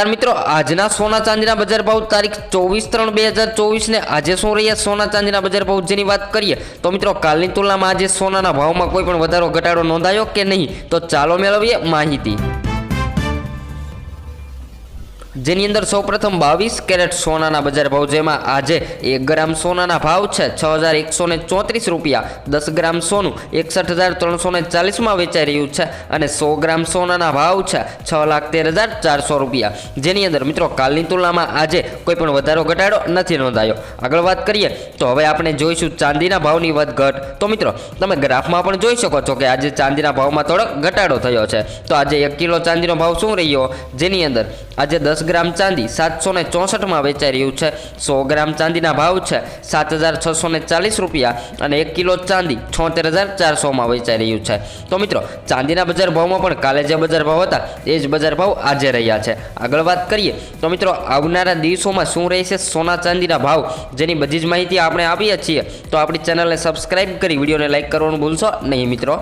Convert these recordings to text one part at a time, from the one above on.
મિત્રો, આજના સોના ચાંદીના બજાર ભાવ તારીખ ચોવીસ ત્રણ બે હજાર ચોવીસને આજે શું રહ્યા સોના ચાંદીના બજાર ભાવ જેની વાત કરીએ, તો મિત્રો કાલની તુલનામાં આજે સોનાના ભાવમાં કોઈ પણ વધારો ઘટાડો નોંધાયો કે નહીં? તો ચાલો મેળવીએ માહિતી. જેની અંદર સૌપ્રથમ બાવીસ કેરેટ સોનાના બજાર ભાવ જેમાં આજે એક ગ્રામ સોનાના ભાવ છે. છ હજાર એકસો ને ચોત્રીસ રૂપિયા. દસ ગ્રામ સોનું એકસઠ હજાર ત્રણસો ને ચાલીસમાં વેચાઈ રહ્યું છે અને સો ગ્રામ સોનાના ભાવ છે છ લાખ તેર હજાર ચારસો રૂપિયા. જેની અંદર મિત્રો કાલની તુલનામાં આજે કોઈ પણ વધારો ઘટાડો નથી નોંધાયો. આગળ વાત કરીએ તો હવે આપણે જોઈશું ચાંદીના ભાવની વધઘટ. તો મિત્રો, તમે ગ્રાફમાં પણ જોઈ શકો છો કે આજે ચાંદીના ભાવમાં થોડોક ઘટાડો થયો છે. તો આજે એક કિલો ચાંદીનો ભાવ શું રહ્યો? જેની અંદર આજે દસ ગ્રામ ચાંદી સાતસો ને ચોસઠમાં વેચાઈ રહ્યું છે. સો ગ્રામ ચાંદીના ભાવ છે સાત હજાર છસો ને ચાલીસ રૂપિયા અને એક કિલો ચાંદી છોતેર હજાર ચારસોમાં વેચાઈ રહ્યું છે. તો મિત્રો, ચાંદીના બજાર ભાવમાં પણ કાલે જે બજાર ભાવ હતા, એ જ બજાર ભાવ આજે રહ્યા છે. આગળ વાત કરીએ, તો મિત્રો, આવનારા દિવસોમાં શું રહેશે સોના ચાંદીના ભાવ? જેની બધી જ માહિતી આપણે આપીએ છીએ. તો આપણી ચેનલને સબસ્ક્રાઇબ કરી, વિડીયોને લાઇક કરવાનું ભૂલશો નહીં મિત્રો.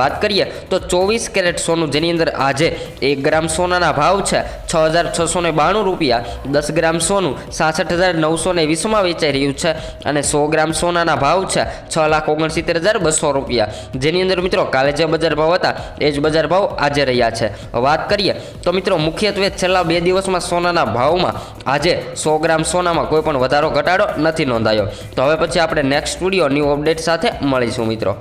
વાત કરીએ, તો ચોવીસ કેરેટ સોનું, જેની અંદર આજે એક ગ્રામ સોનાના ભાવ છે છ હજાર છસો ને બાણું રૂપિયા, દસ ગ્રામ સોનું, સાસઠ હજાર નવસો ને વીસમાં વેચાઈ રહ્યું છે અને સો ગ્રામ સોનાના ભાવ છે છ લાખ ઓગણસિત્તેર હજાર બસો રૂપિયા. જેની અંદર મિત્રો કાલે જે બજાર ભાવ હતા, એ જ બજાર ભાવ આજે રહ્યા છે. વાત કરીએ તો મિત્રો મુખ્યત્વે છેલ્લા બે દિવસમાં સોનાના ભાવમાં આજે સો ગ્રામ સોનામાં કોઈ પણ વધારો ઘટાડો નથી નોંધાયો. તો હવે પછી આપણે નેક્સ્ટ સ્ટુડિયો ન્યૂ અપડેટ સાથે મળીશું મિત્રો.